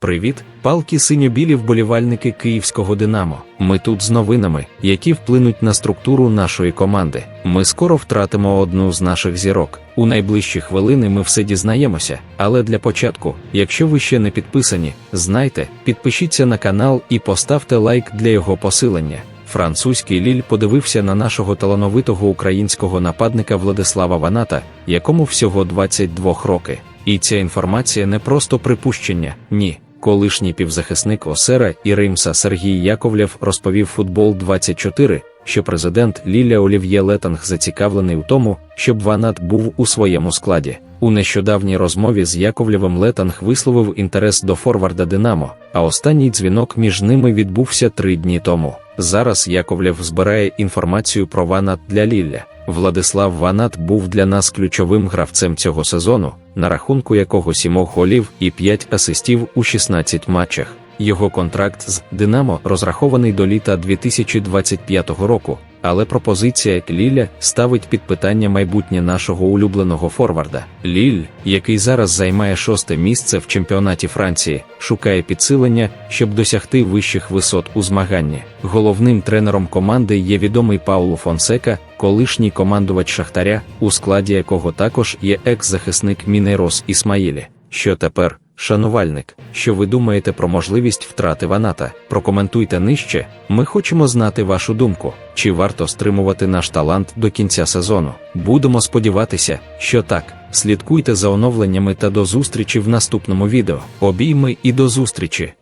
Привіт, палки синьо-білі вболівальники київського Динамо. Ми тут з новинами, які вплинуть на структуру нашої команди. Ми скоро втратимо одну з наших зірок. У найближчі хвилини ми все дізнаємося. Але для початку, якщо ви ще не підписані, знайте, підпишіться на канал і поставте лайк для його посилення. Французький Ліль подивився на нашого талановитого українського нападника Владислава Ваната, якому всього 22 роки. І ця інформація не просто припущення, ні. Колишній півзахисник Осера і Римса Сергій Яковлєв розповів футбол 24 що президент Ліля Олів'є Летанг зацікавлений у тому, щоб Ванат був у своєму складі. У нещодавній розмові з Яковлєвим Летанг висловив інтерес до форварда Динамо, а останній дзвінок між ними відбувся три дні тому. Зараз Яковлєв збирає інформацію про Ванат для Лілля. Владислав Ванат був для нас ключовим гравцем цього сезону, на рахунку якого сімох голів і 5 асистів у 16 матчах. Його контракт з Динамо розрахований до літа 2025 року, але пропозиція Ліля ставить під питання майбутнє нашого улюбленого форварда. Ліль, який зараз займає шосте місце в чемпіонаті Франції, шукає підсилення, щоб досягти вищих висот у змаганні. Головним тренером команди є відомий Пауло Фонсека, колишній командувач Шахтаря, у складі якого також є екс-захисник Мінейрос Ісмаїлі. Що тепер? Шанувальник, що ви думаєте про можливість втрати Ваната? Прокоментуйте нижче. Ми хочемо знати вашу думку, чи варто стримувати наш талант до кінця сезону. Будемо сподіватися, що так. Слідкуйте за оновленнями та до зустрічі в наступному відео. Обійми і до зустрічі!